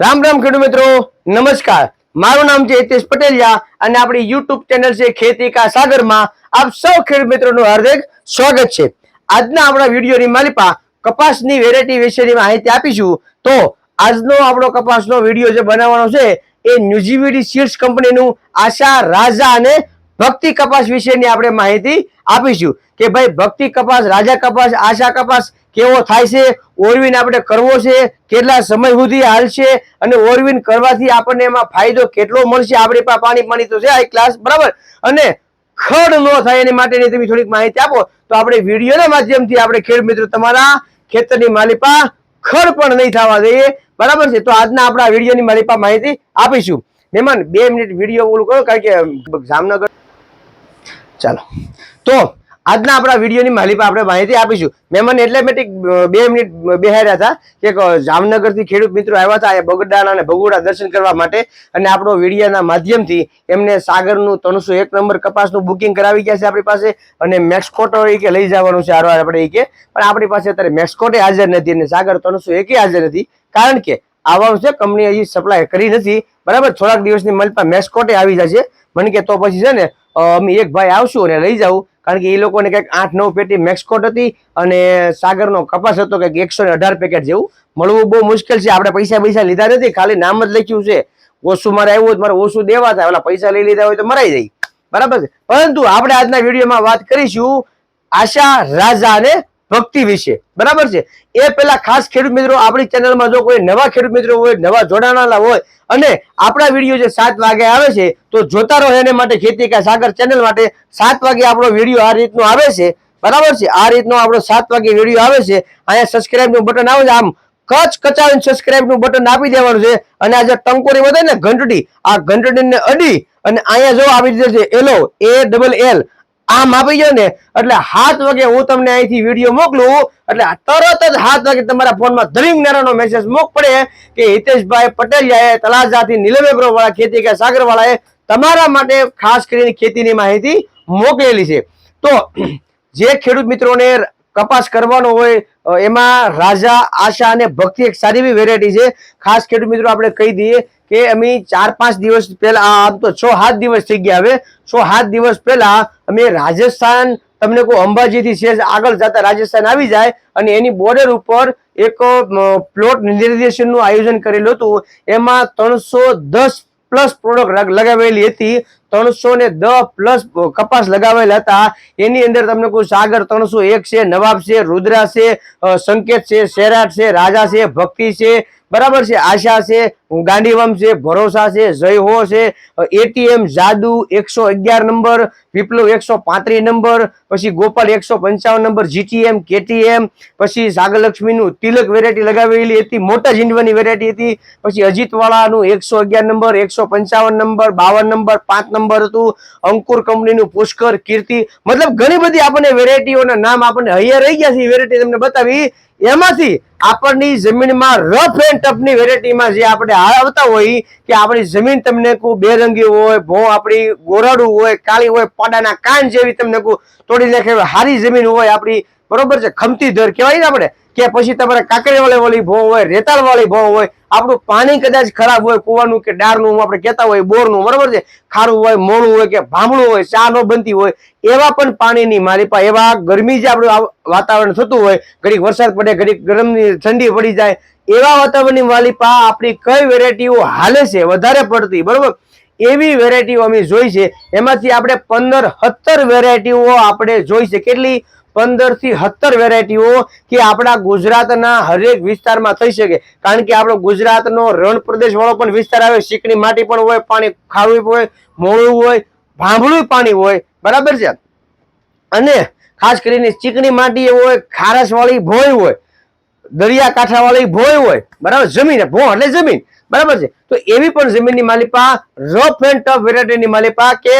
રામ રામ ખેડૂત મિત્રો, નમસ્કાર. મારું નામ છે હિતેશ પટેલિયા અને આપણી યુટ્યુબ ચેનલ છે ખેતી કા સાગરમાં આપ સૌ ખેડૂત મિત્રોનું હાર્દિક સ્વાગત છે. આજના આપણા વિડીયોની માલિપા કપાસની વેરાયટી વિશેની માહિતી આપીશું. તો આજનો આપણો કપાસનો વીડિયો જે બનાવવાનો છે, એ ન્યુઝીવીડી સીડ્સ કંપનીનું આશા રાજા અને ભક્તિ કપાસ વિશેની આપણે માહિતી આપીશું કે ભાઈ ભક્તિ કપાસ, રાજા કપાસ, આશા કપાસ કેવો થાય છે, ઓરવીન આપણે કરવો છે, કેટલા સમય સુધી હાલશે અને ઓરવીન કરવાથી આપણને એમાં ફાયદો કેટલો મળશે, આપણી પાસે પાણી પાણી તો છે, આ ક્લાસ બરાબર? અને ખડ ન થાય એની માટેની તમે થોડીક માહિતી આપો, તો આપણે વિડીયોના માધ્યમથી આપણે ખેડ મિત્રો તમારા ખેતરની માલિપા ખડ પણ નહીં થવા દઈએ, બરાબર છે? તો આજના આપણા વિડીયોની માલિપા માહિતી આપીશું. મહેમાન, બે મિનિટ વીડિયો ઓલું કરો, કારણ કે જામનગર ચાલો. તો આજના આપણા વિડીયોની માલિપા આપણે માહિતી આપીશું. મહેમાન એટલે મેં બે મિનિટ બેહાર્યા હતા કે જામનગરથી ખેડૂત મિત્રો આવ્યા હતા બગડાના અને ભગોડા દર્શન કરવા માટે અને આપણો વિડીયાના માધ્યમથી એમને સાગરનું ત્રણસો એક નંબર કપાસનું બુકિંગ કરાવી ગયા છે આપણી પાસે અને મેક્સકોટો કે લઈ જવાનું છે હારવાર આપણે એ કે પણ આપણી પાસે અત્યારે મેક્સકોટે હાજર નથી અને સાગર ત્રણસો એકે હાજર નથી. કારણ કે આવવાનું છે કંપની હજી સપ્લાય કરી નથી. બરાબર? થોડાક દિવસની મલપા મેસ્કોટે આવી જશે. મને કે તો પછી છે ને અમે એક ભાઈ આવશું અને લઈ જાઉં. કારણ કે એ લોકોને કંઈક આઠ નવ પેટી મેક્સકોટ હતી અને સાગરનો કપાસ હતો કંઈક એકસો અઢાર પેકેટ જેવું. મળવું બહુ મુશ્કેલ છે. આપણે પૈસા પૈસા લીધા નથી. ખાલી નામ જ લખ્યું છે. ઓછું મારે આવ્યું હોય મારે ઓછું દેવા થાય. ઓલા પૈસા લઈ લીધા હોય તો મરાઈ જાય. બરાબર છે? પરંતુ આપણે આજના વિડીયોમાં વાત કરીશું આશા રાજા અને ભક્તિ વિશે. બરાબર છે? એ પેલા ખાસ ખેડૂત મિત્રો આપણી ચેનલમાં જો કોઈ નવા ખેડૂત મિત્રો હોય, નવા જોડાણાલા હોય અને આપણા વીડિયો જે સાત વાગે આવે છે, તો જોતા રહો એને માટે ખેતી કા સાગર ચેનલ માટે સાત વાગે આપણો વીડિયો આ રીતનો આવે છે. બરાબર છે? આ રીતનો આપણો સાત વાગે વીડિયો આવે છે. અહીંયા સબસ્ક્રાઈબનું બટન આવે છે. આમ કચ કચાવીને સબસ્ક્રાઇબનું બટન આપી દેવાનું છે. અને આ જે ટંકોરી વધે ને ઘંટડી, આ ઘંટડીને અડી અને અહીંયા જો આવી રીતે છે એલો એ ડબલ એલ આમ આપી ગયો ને, એટલે હાથ વાગે હું તમને અહીંથી વીડિયો મોકલું, એટલે તરત જ હાથ વાગે તમારા ફોનમાં ધરિંગ નારાનો મેસેજ મોક પડે કે હિતેશભાઈ પટેલિયાએ તલાજાથી નીલમેગ્રો વાળા ખેતી કે સાગરવાળાએ તમારા માટે ખાસ કરીને ખેતીની માહિતી મોકલેલી છે. તો, જે ખેડૂત મિત્રોને કપાસ કરવાનો હોય એમાં રાજા, આશા અને ભક્તિ એક સારી એવી વેરાયટી છે. ખાસ ખેડૂત મિત્રો, આપણે કહી દઈએ કે અમે ચાર પાંચ દિવસ પહેલા આમ તો છ સાત દિવસ થઈ ગયા હવે છ સાત દિવસ પહેલા અમે રાજસ્થાન, તમને કહું, અંબાજીથી છે આગળ જતા રાજસ્થાન આવી જાય અને એની બોર્ડર ઉપર એક પ્લોટ નિર્દેશનનું આયોજન કરેલું હતું. એમાં ત્રણસો દસ પ્લસ પ્રોડક્ટ લગાવેલી હતી. ત્રણસો ને દસ પ્લસ કપાસ લગાવેલા હતા. એની અંદર તમને કોઈ સાગર ત્રણસો એક છે, નવાબ છે, રુદ્રા છે સંકેત છે શેરાટ છે, રાજા છે, ભક્તિ છે, બરાબર છે, આશા છે ગાંડીવમ છે, ભરોસા છે જય હો છે એટીએમ, જાદુ એકસો અગિયાર નંબર, વિપ્લવ એકસો પાંત્રીસ નંબર, પછી ગોપાલ એકસો પંચાવન નંબર, જીટીએમ, કેટીએમ, પછી સાગરલક્ષ્મીનું તિલક વેરાયટી લગાવેલી હતી, મોટા જીંડવાની વેરાયટી હતી, પછી અજીતવાળાનું એકસો અગિયાર નંબર, એકસો પંચાવન નંબર, બાવન નંબર, પાંચ નંબર હતું, અંકુર કંપનીનું પુષ્કર, કીર્તિ, મતલબ ઘણી બધી આપણને વેરાયટીઓના નામ આપણને હૈયા રહી ગયા છે, એ વેરાયટી તમને બતાવી. એમાંથી આપણની જમીનમાં રફ એન્ડ ટફની વેરાયટીમાં જે આપણે આવતા હોય, કે આપણી જમીન તમને કહું બેરંગી હોય, ભો આપણી ગોરાડું હોય, કાળી હોય, પાડાના કાન જેવી તમને કહું તોડી નાખે હારી જમીન હોય, આપણી બરોબર છે, ખમતી દર કહેવાય ને આપણે. કે પછી તમારે કાકડી વાળી ભો હોય રેતાળ વાળી ભો હોય, આપણું પાણી કદાચ ખરાબ હોય, કુવાનું કે ડારનું આપણે કહેતા હોય બોરનું, બરોબર છે? ખારું હોય, મોળું હોય કે ભાંભળું હોય, ચા ન બનતી હોય, એવા પણ પાણીની મારી પાસે, એવા ગરમી જે આપણું વાતાવરણ થતું હોય, ઘડીક વરસાદ પડે, ઘડીક ગરમની ઠંડી પડી જાય, એવા વાતાવરણની માલિપા આપણી કઈ વેરાયટીઓ હાલે છે, વધારે પડતી, બરોબર? એવી વેરાયટીઓ અમે જોઈ છે, એમાંથી આપણે પંદર, સત્તર વેરાયટીઓ આપણે જોઈ છે. કેટલી? પંદરથી સત્તર વેરાયટીઓ કે આપણા ગુજરાતના હરેક વિસ્તારમાં થઈ શકે. કારણ કે આપણો ગુજરાતનો રણ પ્રદેશ વાળો પણ વિસ્તાર આવે ચીકણી માટી પણ હોય, પાણી ખાવું હોય મોળું હોય, ભાંભળું પાણી હોય. બરાબર છે? અને ખાસ કરીને ચીકણી માટી હોય ખારસ વાળી ભોય હોય દરિયાકાંઠા વાળી ભોય હોય. બરાબર? જમીન ભો એટલે જમીન. બરાબર છે? તો એવી પણ જમીનની માલિપા રફ એન્ડ ટફ વેરાયટીની માલિપા કે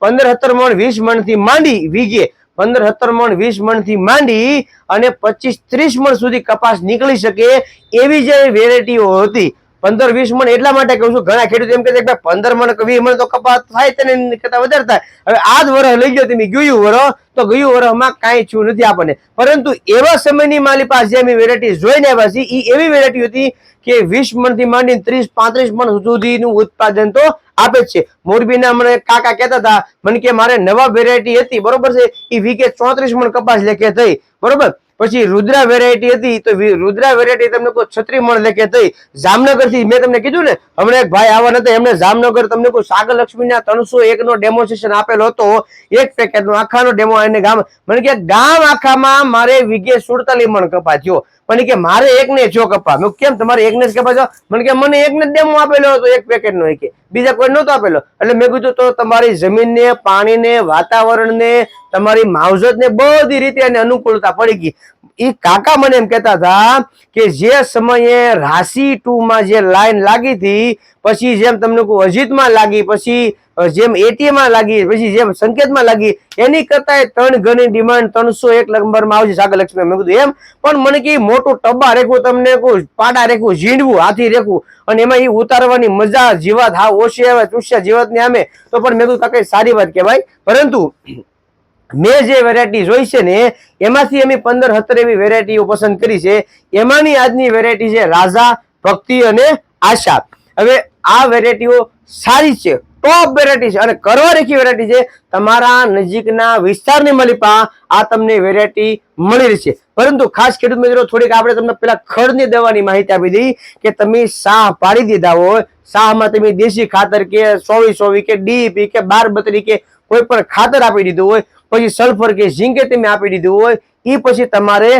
પંદર, સત્તર મણ, વીસ મણથી માંડી વીઘે પંદર, સત્તર મણ, વીસ મણથી માંડી અને પચીસ, ત્રીસ મણ સુધી કપાસ નીકળી શકે એવી જે વેરાયટીઓ હતી. પંદર, વીસ મણ એટલા માટે કહું છું, ઘણા ખેડૂત એમ કે છે પંદર મણ વીસ મણ તો કપાસ થાય તેને કરતા વધારે થાય. હવે આ જ વરસ લઈ ગયો તમે, ગયું વરસ તો ગયું વરસમાં કાંઈ છું નથી આપણને. પરંતુ એવા સમયની મારી પાસે અમે વેરાયટી જોઈને આવ્યા છીએ એ એવી વેરાયટી હતી કે વીસ મણથી માંડીને ત્રીસ, પાંત્રીસ મણ સુધીનું ઉત્પાદન તો આપે છે. મોરબીના મને કાકા કહેતા હતા, મને કે મારે નવા વેરાયટી હતી, બરોબર છે? એ વીકે ચોત્રીસ મણ કપાસ લેખે થઈ. બરોબર? પછી રુદ્રા વેરાયટી હતી તો રુદ્રા વેરાયટી તમને કોઈ છત્રી મણ લેખે થઈ જામનગરથી મેં તમને કીધું ને, હમણાં એક ભાઈ આવવાના હતા એમને જામનગર તમને કોઈ સાગર લક્ષ્મીના ત્રણસો એક નો ડેમોન્સ્ટ્રેશન આપેલો હતો. એક પેકેટ નો આખાનો ડેમો એને ગામ મને કે ગામ આખામાં મારે વીઘે સુડતાલી મણ કપા થયો. કે મારે એક ને જો કપા મેં કેમ તમારે એક ને જ કપા છો? મને કે મને એક ને ડેમો આપેલો હતો, એક પેકેટ નો કે બીજા કોઈ નહોતો આપેલો. એટલે મેં કીધું, તો તમારી જમીનને, પાણીને, વાતાવરણને તમારી માવજત ને બધી રીતે એને અનુકૂળતા પડી ગઈ. એ કાકા મને એમ કહેતા હતા કે જે સમયે રાશિ ટુ માં જે લાઈન લાગી હતી, પછી જેમ તમને અજીતમાં લાગી, પછી જેમ એટીએમાં લાગી, પછી જેમ સંકેતમાં લાગી, એની કરતા ત્રણ ગણી ડિમાન્ડ ત્રણસો એક નંબરમાં આવશે સાગર લક્ષ્મી મેં કીધું, એમ? પણ મને કે મોટું ટબ્બા રેખું, તમને કહું પાડા રેખું, ઝીંડવું, હાથી રેખું, અને એમાં એ ઉતારવાની મજા, જીવાત, હા, ઓછી આવે, ચૂસ્યા જીવાત ને આમે તો પણ મેં કીધું કાંઈ સારી વાત કહેવાય. પરંતુ મેં જે વેરાયટી જોઈ છે ને, એમાંથી અમે પંદર સત્તર એવી વેરાયટીઓ પસંદ કરી છે. એમાંની આજની વેરાયટી છે રાજા, ભક્તિ અને આશા. હવે આ વેરાયટીઓ સારી છે. ટોપ વેરાયટી છે અને કરવા રેખી વેરાયટી છે. તમારા નજીકના વિસ્તારની મલિપા આ તમને વેરાયટી મળી રહી છે પરંતુ ખાસ ખેડૂત મિત્રો, થોડીક આપણે તમને પેલા ખડની દવાની માહિતી આપી દઈ કે તમે સાહ પાડી દીધા હોય, શાહમાં તમે દેશી ખાતર કે સોવી સોવી કે ડીપી કે બાર બત્રી કે કોઈ પણ ખાતર આપી દીધું હોય પછી સલ્ફર કે ઝીંકે તમે આપી દીધું હોય એ પછી તમારે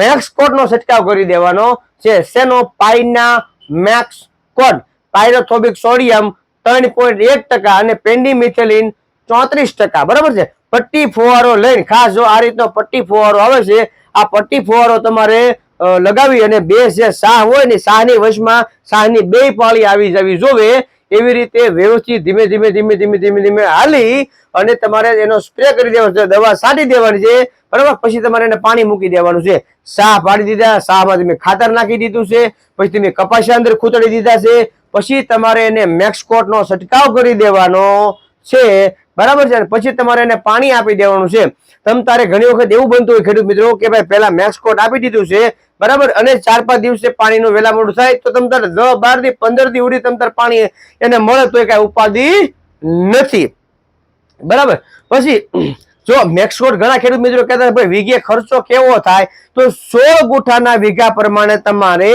મેક્સ નો છંટકાવ કરી દેવાનો છે. શેનો પાઇના મેક્સ કોડ પાયરોથોબિક સોડિયમ ત્રણ પોઈન્ટ એક ટકા અને પેન્ડીમિથેલિન ચોત્રીસ ટકા, બરાબર છે? પટ્ટી ફુવારો લઈને, ખાસ જો આ રીતનો પટ્ટી ફુવારો આવે છે, આ પટ્ટી ફુવારો તમારે લગાવી અને બે જે શાહ હોય ને શાહની વશમાં શાહની બે પાળી આવી જવી જોવે એવી રીતે વ્યવસ્થિત ધીમે ધીમે ધીમે ધીમે ધીમે ધીમે હાલી અને તમારે એનો સ્પ્રે કરી દેવાનો છે, દવા છાંટી દેવાની છે, બરાબર? પછી તમારે એને પાણી મૂકી દેવાનું છે. સાહ પાડી દીધા શાહમાં તમે ખાતર નાખી દીધું છે, પછી તમે કપાસિયા અંદર ખૂતડી દીધા છે, પછી તમારે એને મેક્સકોટ નો છંટકાવ કરી દેવાનો. છે, બરાબર છે? પછી તમારે એને પાણી આપી દેવાનું છે. તમ તારે ઘણી વખત એવું બનતું હોય ખેડૂત મિત્રો કે ભાઈ પહેલા મેક્સકોટ આપી દીધું છે, બરાબર? અને ચાર પાંચ દિવસે પાણીનું વેલા મોડું થાય, તો તમ તારે દસ બારથી પંદરથી ઉડી તમ તારે પાણી એને મળે તો કઈ ઉપાધિ નથી. બરાબર? પછી, જો મેક્સકોટ ઘણા ખેડૂત મિત્રો કહેતા ભાઈ, વીઘે ખર્ચો કેવો થાય? તો સોળ ગુઠાના વીઘા પ્રમાણે તમારે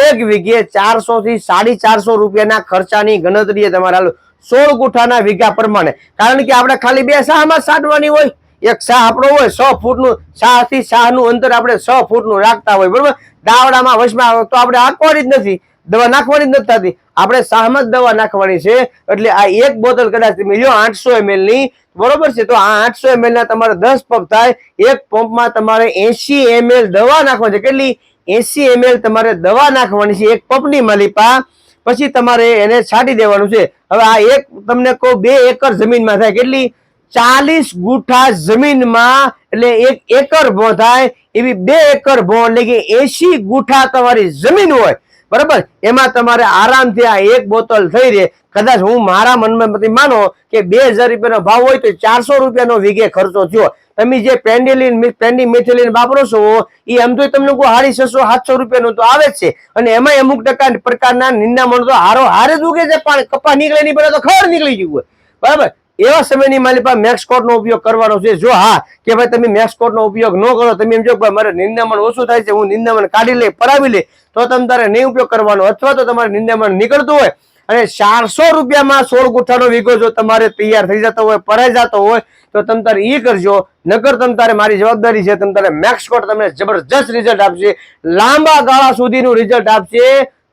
એક વીઘે ચારસો થી સાડી ચારસો રૂપિયાના ખર્ચાની ગણતરી તમારે સોળ ગુઠાના વીઘા પ્રમાણે. કારણ કે આપણે ખાલી બે શાહમાં સાટવાની હોય. એક શાહ આપણો હોય, સો ફૂટનું શાહથી શાહનું અંતર આપણે સો ફૂટનું રાખતા હોય, બરોબર? દાવડામાં વશમાં તો આપણે આંકવાની જ નથી. દવા નાખવાની જ નથી થતી. આપણે શાહમાં જ દવા નાખવાની છે. એટલે આ એક બોટલ કદાચ તમે લ્યો, આઠસો એમએલની. બરોબર છે? તો આ આઠસો એમએલ ના તમારે દસ પંપ થાય. એક પંપમાં તમારે એસી એમએલ દવા નાખવાની છે. કેટલી? એસી એમએલ તમારે દવા નાખવાની છે એક પંપની માલિપા. પછી તમારે એને છાંટી દેવાનું છે. હવે આ એક તમને કહું, બે એકર જમીનમાં થાય. કેટલી? ચાલીસ ગુઠા જમીનમાં, એટલે એક એકર ભો થાય, એવી બે એકર ભો, એટલે કે એસી ગુઠા તમારી જમીન હોય. બરાબર? એમાં તમારે આરામથી આ એક બોતલ થઈ રહે. કદાચ હું મારા મનમાં માનો કે બે હજાર રૂપિયાનો ભાવ હોય તો ચારસો રૂપિયાનો વીઘે ખર્ચો થયો. તમે જે પેન્ડિલિન પેન્ડી મેથિલિન વાપરો છો એ આમ તો તમને કોઈ હાડી છસો, સાતસો રૂપિયાનું તો આવે જ છે. અને એમાં અમુક ટકા પ્રકારના નિંદામણ તો હારો હારે જ ઉગે છે, પણ કપા નીકળે નહીં પડે તો ખબર નીકળી ગયું બરાબર? એવા સમયની મારી પાસે મેક્સકોટ નો ઉપયોગ કરવાનો છે. જો હા, કે ભાઈ તમે મેક્સકોટ નો ઉપયોગ ન કરો, તમે એમ જો મારે નિંદામણ ઓછું થાય છે, હું નિંદામણ કાઢી લે પરાવી લે તો તમે તારે નહીં ઉપયોગ કરવાનો. અથવા તો તમારે નિંદામણ નીકળતું હોય અને ચારસો રૂપિયામાં સોળ ગુઠાનો વીઘો જો તમારે તૈયાર થઈ જતો હોય, પરાઈ જતો હોય, તો તમે તારે એ કરજો. નકર તમે તારે મારી જવાબદારી છે, તમે તારે મેક્સકોટ તમને જબરજસ્ત રિઝલ્ટ આપશે. લાંબા ગાળા સુધીનું રિઝલ્ટ આપશે.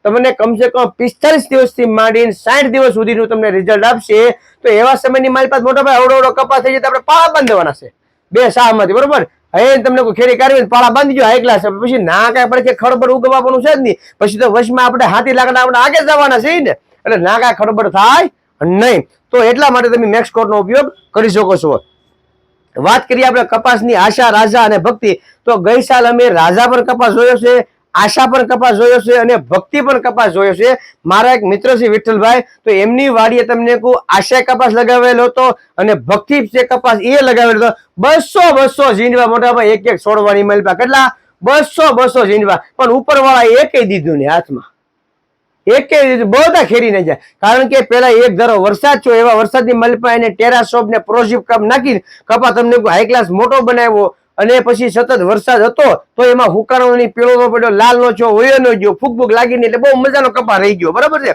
તમને કમસે કમ પિસ્તાલીસ દિવસથી માંડીને સાઠ દિવસ સુધીનું તમને રિઝલ્ટ આપશે. તો એવા સમયની મારી પાસે મોટા ભાઈ અવડો અવડો કપાસ થઈ જાય તો આપણે પાળા બાંધવાના છે. બે શાહમાંથી બરોબર? હવે તમને કોઈ ખેડી કાઢવી પાળા બંધ ગયો હાઈ ક્લાસ પછી ના કાંઈ પડે કે ખડબડ ઉગવાનું છે જ નહીં. પછી તો વચમાં આપણે હાથી લાકડા આપણે આગે જવાના છે ને. એટલે ના કાંઈ ખડબડ થાય નહીં. તો એટલા માટે તમે મેક્સ ઉપયોગ કરી શકો છો. વાત કરીએ આપણે કપાસની આશા, રાજા અને ભક્તિ. તો ગઈ સાલ અમે રાજા પર કપાસ જોયો છે. આશા પણ કપાસ જોયો છે અને ભક્તિ પણ કપાસ જોયો છે. મારા એક મિત્ર છે વિઠ્ઠલભાઈ, તો એમની વાડીએ તમને કહું આશા કપાસ લગાવેલો હતો અને ભક્તિ છે કપાસ એ લગાવેલો હતો. બસો બસો ઝીંડવા મોટા ભાઈ એક એક છોડવાની મલપા કેટલા? બસો બસો ઝીંડવા. પણ ઉપરવાળા એકે દીધું ને હાથમાં. એકે બધા ખેરી નહીં જાય. કારણ કે પેલા એક ધારો વરસાદ છો એવા વરસાદની મલપા એને ટેરાસોપ ને પ્રોજિપ કામ નાખી કપા તમને હાઈ ક્લાસ મોટો બનાવ્યો. અને પછી સતત વરસાદ હતો, તો એમાં હુકારોની પીળો નો પડ્યો લાલ નો છો હોયો નો ગયો ફૂક લાગી લાગીને એટલે બહુ મજાનો કપા રહી ગયો, બરાબર છે?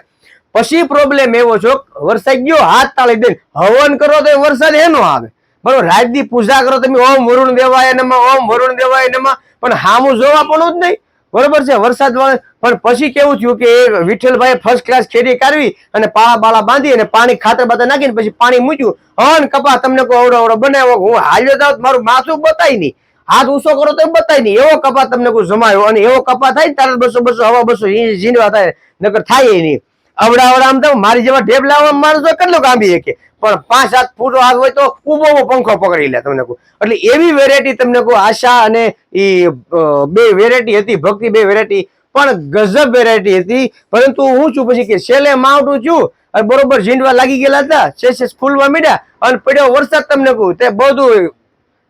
પછી પ્રોબ્લેમ એવો છો વરસાદ ગયો, હાથ તાળી દઈને હવન કરો તો વરસાદ એનો આવે. બરોબર રાજની પૂજા કરો તમે ઓમ વરુણ દેવાય એનામાં ઓમ વરુણ દેવાય એનામાં પણ હામું જોવા પણ જ નહીં. બરોબર છે, વરસાદ પણ પછી કેવું થયું કે એ વિઠ્ઠલભાઈ ફર્સ્ટ ક્લાસ ખેતી કરવી અને પાળા બાળા બાંધી અને પાણી ખાતર બાતર નાખીને પછી પાણી મૂક્યું. હન કપા, તમને કોઈ અવડો અવડો બનાવ્યો? હું હાલ્યો જાવ મારું માથું બતાય નહીં. હાથ ઊંચો કરો તો બતાય નહીં. એવો કપા તમને કોઈ જમાયો અને એવો કપા થાય ને તારે બસો બસો, હવા બસો ઝીંડવા થાય નકર થાય નહીં અવડા અવડા આમ તો મારી જેવા ઢેબ લાવવા માણસો તો કેટલો કાંબી શકે? પણ પાંચ સાત ફૂટ હાથ હોય તો ઊભો પંખો પકડી લે તમને કહું એટલે એવી વેરાયટી તમને કહું આશા અને એ બે વેરાયટી હતી, ભક્તિ બે વેરાયટી પણ ગજબ વેરાયટી હતી. પરંતુ હું છું પછી કે છેલ્લે માવઠું છું અને બરોબર ઝીંડવા લાગી ગયેલા હતા શેષ ફૂલવા મીડ્યા અને પડ્યો વરસાદ તમને કહું તે બધું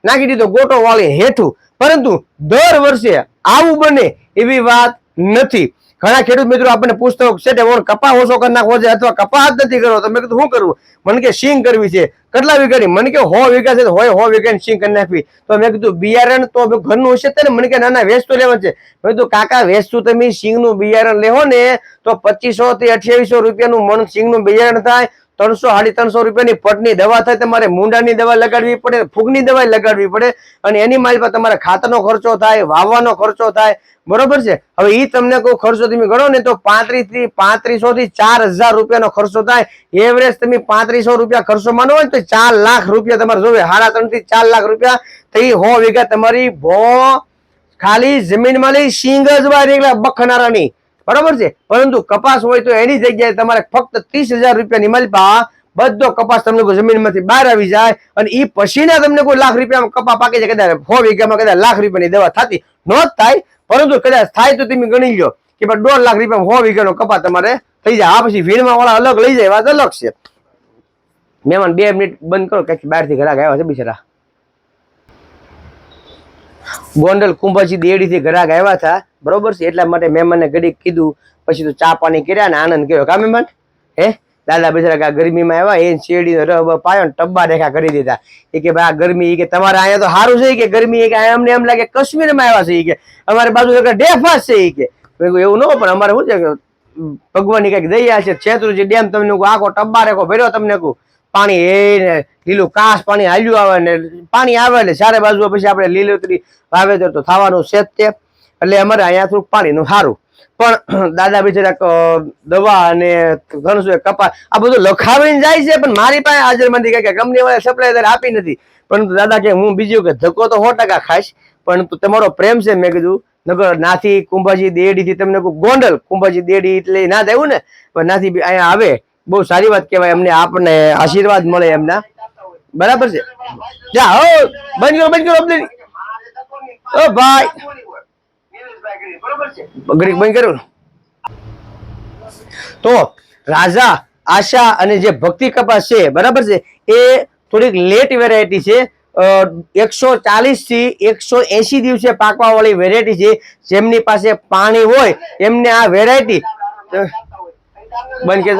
નાખી દીધો ગોટો વાળી હેઠું. પરંતુ દર વર્ષે આવું બને એવી વાત નથી. ઘણા ખેડૂત મિત્રો આપણને પૂછતો છે કે ઓણ કપા ઓછો કરી નાખવો છે અથવા કપા જ નથી કરવો? તો મેં કીધું, શું કરવું? મને કે સિંગ કરવી છે. કેટલા વીઘાની મને કે હો વીઘા છે. હોય હો વીઘાની સિંગ કરી નાખવી. તો મેં કીધું, બિયારણ તો ઘરનું હશે ને? મને કે નાના વેચતું લેવાનું છે. મેં કીધું, કાકા, વેચતું તમે સિંગનું બિયારણ લેવો ને, તો પચીસો થી અઠ્યાવીસો રૂપિયાનું મણ સિંગનું બિયારણ થાય ત્રણસો સાડી ત્રણસો રૂપિયાની પટની દવા થાય તમારે મૂંડાની દવા લગાડવી પડે, ફૂગની દવા લગાડવી પડે અને એની માલ પર તમારે ખાતરનો ખર્ચો થાય, વાવવાનો ખર્ચો થાય. બરોબર છે? હવે એ તમને કોઈ ખર્ચો તમે ગણો ને તો પાંત્રીસથી પાંત્રીસો થી ચાર હજાર રૂપિયાનો ખર્ચો થાય. એવરેજ તમે પાંત્રીસો રૂપિયા ખર્ચો માનો હોય તો ચાર લાખ રૂપિયા તમારે જોવે. સાડા ત્રણથી ચાર લાખ રૂપિયા થઈ હો વીઘા તમારી ભો ખાલી જમીનમાં લઈ સિંગ જ એકલા બખનારાની. બરોબર છે? પરંતુ કપાસ હોય તો એની જગ્યાએ તમારે ફક્ત ત્રીસ હજાર રૂપિયાની મલપા બધો કપાસ તમને જમીનમાંથી બહાર આવી જાય અને ઈ પછીના તમને કોઈ લાખ રૂપિયામાં કપા પાકે છે, કદાચ સો વીઘામાં, કદાચ લાખ રૂપિયાની દવા થતી ન થાય, પરંતુ કદાચ થાય તો તમે ગણી લો કે ભાઈ દોઢ લાખ રૂપિયા સો વીઘાનો કપા તમારે થઈ જાય. આ પછી વીણમાં વાળા અલગ લઈ જાય, વાત અલગ છે. મહેમાન બે મિનિટ બંધ કરો, ક્યાંક બહારથી ઘરાક આવ્યા છે બિચારા. ગોંડલ કુંભાજી દેડીથી ઘરાક આવ્યા હતા. બરોબર છે? એટલા માટે મહેમાનને ઘડીક કીધું, પછી તો ચા પાણી કર્યા ને આનંદ કર્યો. કા મહેમાન? હે? દાદા બિચારા કા ગરમીમાં આવ્યા, એ શેરડી રબ પાયો ને ટબ્બા રેખા કરી દીધા. એ કે ભાઈ આ ગરમી એ કે તમારે અહીંયા તો સારું છે કે? ગરમી કે અમને એમ લાગે કાશ્મીરમાં આવ્યા છે કે. અમારી બાજુ ડેફાસ છે કે. એવું ન પણ અમારે શું છે ભગવાનની કંઈક દયા છે છેતરુજી ડેમ તમને આખો ટબ્બા રેખો ભર્યો તમને કહું. પાણી એ લીલું કાસ પાણી હાલ્યું આવે ને પાણી આવે એટલે ચારે બાજુ પછી આપણે લીલોતરી વાવેતર તો થવાનું છે જ તે. એટલે અમારે અહીંયા થોડુંક પાણીનું સારું. પણ દાદા બિચારા દવા અને ઘણું શું કપાસ આ બધું લખાવીને જાય છે, પણ મારી પાસે હાજરમાંથી કે કંપની વાળા સપ્લાય આપી નથી. પરંતુ દાદા કે હું બીજું કે ધક્કો તો સો ટકા ખાઈશ પરંતુ તમારો પ્રેમ છે મેં કીધું. નગર નાથી કુંભાજી દેડી થી તમને ગોંડલ કુંભાજી દેડી એટલે ના થયું ને? પણ નાથી અહીંયા આવે. બહુ સારી વાત કહેવાય, અમને આપણને આશીર્વાદ મળે એમના. બરાબર છે? જા, હો, બંધ કરો બંધ કરો ભાઈ. ઘડીક બંધ તો રાજા, આશા અને જે ભક્તિ કપાસ છે, બરાબર છે? એ થોડીક લેટ વેરાયટી છે. એકસો ચાલીસથી એકસો એસી દિવસે પાકવા વાળી વેરાયટી છે. જેમની પાસે પાણી હોય, એમને આ વેરાયટી બંધ કે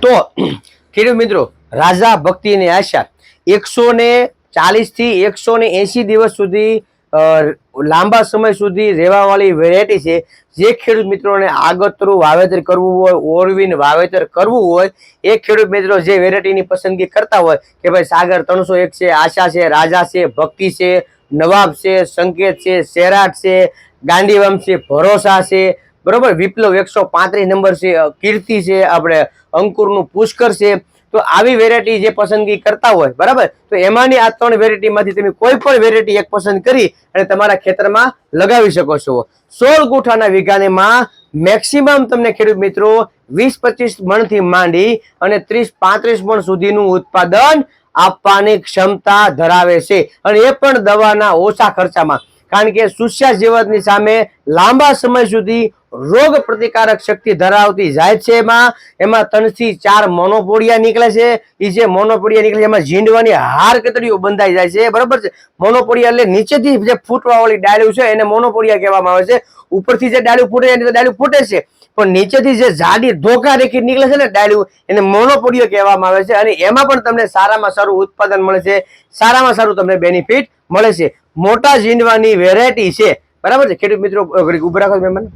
તો, ખેડૂત મિત્રો, રાજા ભક્તિ અને આશા. એકસો ને ચાલીસથી એકસો ને એંસી દિવસ સુધી લાંબા સમય સુધી રહેવાવાળી વેરાયટી છે. જે ખેડૂત મિત્રોને આગતરું વાવેતર કરવું હોય, ઓરવીન વાવેતર કરવું હોય, એ ખેડૂત મિત્રો જે વેરાયટીની પસંદગી કરતા હોય કે ભાઈ સાગર ત્રણસો એક છે, આશા છે, રાજા છે, ભક્તિ છે, નવાબ છે, સંકેત છે, સેરાટ છે, ગાંધીવામ છે, ભરોસા છે બરોબર? વિપ્લવ એકસો પાંત્રીસ નંબર છે કીર્તિ છે, આપણે અંકુરનું પુષ્કર છે. તો આવી વેરાયટી જે પસંદગી કરતા હોય, બરાબર? તો એમાંની આ ત્રણ વેરાયટી માંથી તમે કોઈ પણ વેરાયટી એક પસંદ કરી અને તમારા ખેતરમાં લગાવી શકો છો. સોળ ગુઠાના વીઘાનેમાં મેક્સિમમ તમને ખેડૂત મિત્રો વીસ પચીસ મણથી માંડી અને ત્રીસ પાંત્રીસ મણ સુધીનું ઉત્પાદન આપવાની ક્ષમતા ધરાવે છે. અને એ પણ દવાના ઓછા ખર્ચામાં. કારણ કે સુસ્યા જીવતની સામે લાંબા સમય સુધી રોગ પ્રતિકારક શક્તિ ધરાવતી જાય છે એમાં. એમાં ત્રણથી ચાર મોનોપોડિયા નીકળે છે. એ જે મોનોપોડિયા નીકળે છે, એમાં ઝીંડવાની હાર કતરીઓ બંધાઈ જાય છે. બરોબર છે? મોનોપોડિયા એટલે નીચેથી જે ફૂટવા વાળી ડાળ્યું છે, એને મોનોપોડિયા કહેવામાં આવે છે. ઉપરથી જે ડાળ્યું ફૂટે એની ડાળ્યું ફૂટે છે. પણ નીચેથી જે જાડી ધોકા રેખી નીકળે છે ને ડાળ્યું એને મોનોપોડિયો કહેવામાં આવે છે. અને એમાં પણ તમને સારામાં સારું ઉત્પાદન મળે છે. સારામાં સારું તમને બેનિફિટ મળે છે. મોટા ઝીંડવાની વેરાયટી છે. બરાબર છે? ખેડૂત મિત્રો ઊભા રાખો મહેમાન.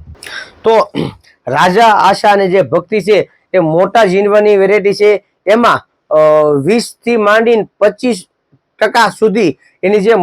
તો, રાજા આશા અને જે ભક્તિ છે, એ મોટા ઝીંડવાની વેરાયટી છે. એમાં વીસથી માંડીને પચીસ ટકા સુધી એની જે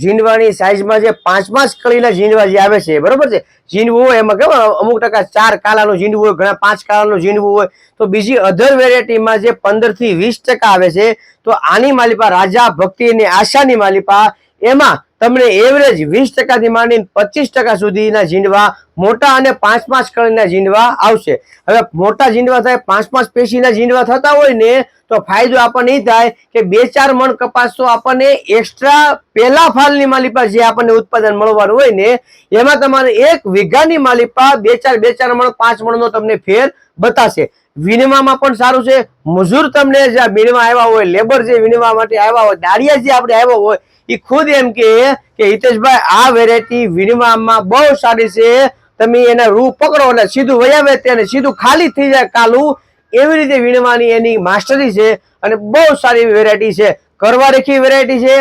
ઝીંડવાની સાઈઝમાં જે પાંચ પાંચ કળીના ઝીંડવા જે આવે છે, બરોબર છે? ઝીંડવું હોય એમાં કેવું, અમુક ટકા ચાર કાલાનું ઝીંડવું હોય, ઘણા પાંચ કાલાનું ઝીંડવું હોય. તો બીજી અધર વેરાયટીમાં જે પંદરથી વીસ ટકા આવે છે, તો આની માલિપા રાજા ભક્તિ અને આશાની માલિપા એમાં તમને એવરેજ વીસ ટકાથી માંડીને પચીસ ટકા સુધીના ઝીંડવા, મોટા અને પાંચ પાંચ કળીના ઝીંડવા આવશે. હવે મોટા ઝીંડવા થાય, પાંચ પાંચ પેશીના ઝીંડવા થતા હોય ને, તો ફાયદો આપણને એ થાય કે બે ચાર મણ કપાસ તો આપણને એક્સ્ટ્રા પહેલા ફાલની માલિપા જે આપણને ઉત્પાદન મળવાનું હોય ને, એમાં તમારે એક વીઘાની માલિપા બે ચાર બે ચાર મણ, પાંચ મણનો તમને ફેર બતાશે. વિનિમામાં પણ સારું છે. મજૂર તમને જે આ વીણવા આવ્યા હોય, લેબર જે વિનિમા માટે આવ્યા હોય દાળિયા જે આપણે આવ્યા હોય એ ખુદ એમ કે હિતેશભાઈ, આ વેરાયટી વીણવામાં બહુ સારી છે. તમે એના રૂ પકડો એટલે સીધું વયાવે તેને સીધું ખાલી થઈ જાય કાલું. એવી રીતે વીણવાની એની માસ્ટરી છે અને બહુ સારી વેરાયટી છે. કરવા રેખી વેરાયટી છે.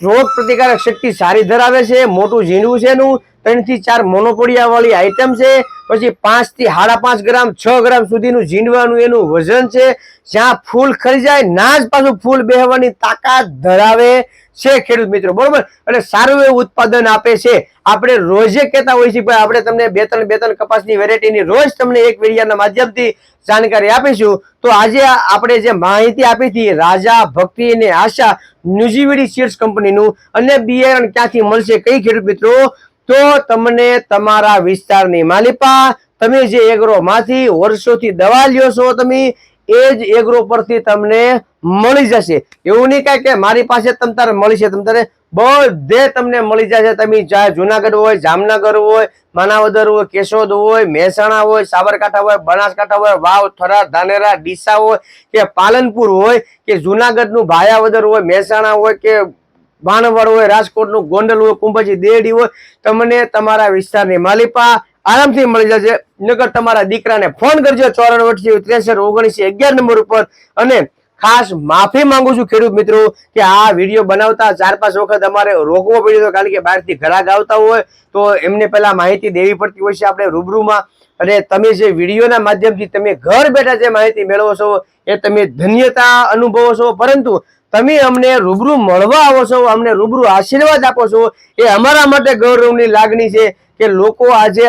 રોગ પ્રતિકારક શક્તિ સારી ધરાવે છે. મોટું ઝીણું છે એનું. ત્રણથી ચાર મોનોપોડિયા વાળી આઈટમ છે. પછી પાંચથી સાડા પાંચ ગ્રામ, છ ગ્રામ સુધીનું ઝીંડવાનું એનું વજન છે. જ્યાં ફૂલ ખરી જાય ના જ પાછું ફૂલ બેહવાની તાકાત ધરાવે છે ખેડૂત મિત્રો. બરોબર? એટલે સારું એવું ઉત્પાદન આપે છે. આપણે રોજે કહેતા હોઈએ છીએ આપણે તમને બે ત્રણ બે ત્રણ કપાસની વેરાયટીની રોજ તમને એક વેરિયાના માધ્યમથી જાણકારી આપીશું. તો આજે આપણે જે માહિતી આપી હતી, રાજા ભક્તિ અને આશા ન્યુઝીવીડી સીડ્સ કંપનીનું, અને બિયારણ ક્યાંથી મળશે, કઈ ખેડૂત મિત્રો? તો તમને તમારા વિસ્તારની માલિપા, તમે જે એગ્રો માંથી વર્ષોથી દવા લ્યો છો, તમે એ જ એગ્રો પરથી તમને મળી જશે. એવું નહીં કાંઈ કે મારી પાસે તમ તારે મળી છે, તમ તારે બધે તમને મળી જશે. તમે ચાહે જુનાગઢ હોય, જામનગર હોય, માનાવદર હોય, કેશોદ હોય, મહેસાણા હોય, સાબરકાંઠા હોય, બનાસકાંઠા હોય, વાવ, થરાદ, ધાનેરા, ડીસા હોય, કે પાલનપુર હોય, કે જુનાગઢનું ભાયાવદર હોય, મહેસાણા હોય, કે ભાણવડ હોય, રાજકોટનું ગોંડલ હોય, કુંભજી, દેડી હોય, તમને તમારા વિસ્તારની માલિપા આરામથી મળી જશે. નગર તમારા દીકરાને ફોન કરજો ચોરાણું અઠ્યાવીસ ત્રેસઠ ઓગણીસ અગિયાર નંબર ઉપર. અને ખાસ માફી માંગુ છું ખેડૂત મિત્રો કે આ વીડિયો બનાવતા ચાર પાંચ વખત અમારે રોકવો પડ્યો કારણ કે બહારથી ઘરાક આવતા હોય, તો એમને પહેલા માહિતી દેવી પડતી હોય છે આપણે રૂબરૂમાં. અને તમે જે વિડીયોના માધ્યમથી તમે ઘર બેઠા જે માહિતી મેળવો છો, એ તમે ધન્યતા અનુભવો છો. પરંતુ તમે અમને રૂબરૂ મળવા આવો છો, અમને રૂબરૂ આશીર્વાદ આપો છો, એ અમારા માટે ગૌરવની લાગણી છે કે લોકો આજે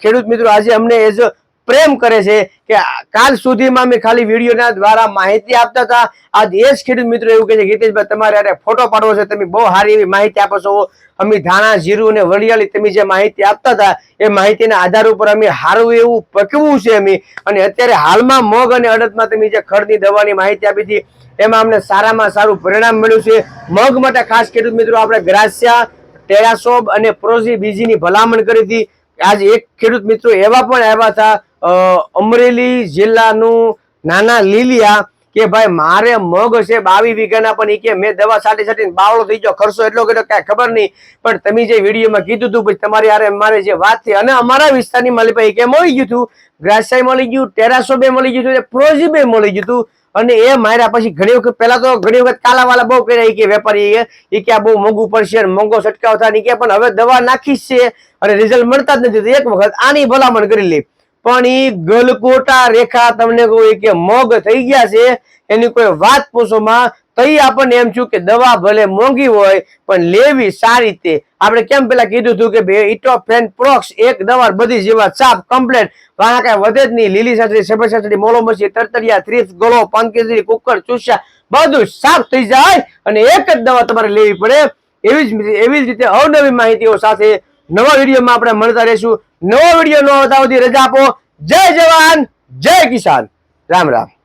ખેડૂત મિત્રો આજે અમને એઝ પ્રેમ કરે છે કે કાલ સુધીમાં અમે ખાલી વિડીયોના દ્વારા માહિતી આપતા હતા. આજ એ જ ખેડૂત મિત્રો એવું કહે છે ગીતેશભાઈ તમારે અરે ફોટો પાડવો છે, તમે બહુ સારી એવી માહિતી આપો છો. અમે ધાણા, જીરું અને વરિયાળી તમે જે માહિતી આપતા હતા, એ માહિતીના આધાર ઉપર અમે સારું એવું પકવું છે અમે. અને અત્યારે હાલમાં મગ અને અડદમાં તમે જે ખડની દવાની માહિતી આપી હતી એમાં અમને સારામાં સારું પરિણામ મળ્યું છે. મગ માટે ખાસ ખેડૂત મિત્રો આપણે ગ્રાસિયા, ટેરાસોબ અને પ્રોઝી બીજીની ભલામણ કરી હતી. આજ એક ખેડૂત મિત્રો એવા પણ આવ્યા હતા અમરેલી જિલ્લાનું નાના લીલિયા કે ભાઈ મારે મગ છે બાવી વીઘાના, પણ એ કે મેં દવા સાટી છાંટીને બાવળો થઈ ગયો, ખર્ચો એટલો કર્યો કાંઈ ખબર નહીં. પણ તમે જે વિડીયોમાં કીધું હતું, પછી તમારી યારે મારે જે વાત થઈ, અને અમારા વિસ્તારની માલિપાઈ કે મળી ગયું હતું. ગ્રાસાઈ મળી ગયું ટેરાસો બે મળી ગયું હતું પ્રોઝીબે મળી ગયું હતું. અને એ માર્યા પછી ઘણી વખત, પહેલા તો ઘણી વખત કાલાવાલા બહુ કર્યા કે વેપારી એ કે આ બહુ મોંઘું પડશે મોંઘો છટકાવ થાય કે, પણ હવે દવા નાખી છે અને રિઝલ્ટ મળતા જ નથી. એક વખત આની ભલામણ કરી લે. પણ એ ગલકોટા રેખા તમને કોઈ કે મોગ થઈ ગયા છે, એની કોઈ વાત પૂછોમાં તઈ આપણને એમ છું કે દવા ભલે મોંઘી હોય, પણ લેવી સારી રીતે આપણે કેમ પેલા કીધું હતું કે ભાઈ ઇટોફેન પ્રોક્સ એક દવા બધી જેવા સાફ, કમ્પ્લેટ. વાણા કાંઈ વધે જ નહીં. લીલી સાચડી સફેદ સાચડી મોલો મસી તરતરિયા થ્રીપ્સ ગળો પંકેસરી કુકર, ચૂસ્યા, બધું સાફ થઈ જાય અને એક જ દવા તમારે લેવી પડે. એવી જ એવી જ રીતે અવનવી માહિતીઓ સાથે નવા વિડીયોમાં આપણે મળતા રહીશું. નવો વીડિયો ન આવતા સુધી રજા આપો. જય જવાન, જય કિસાન. રામ રામ.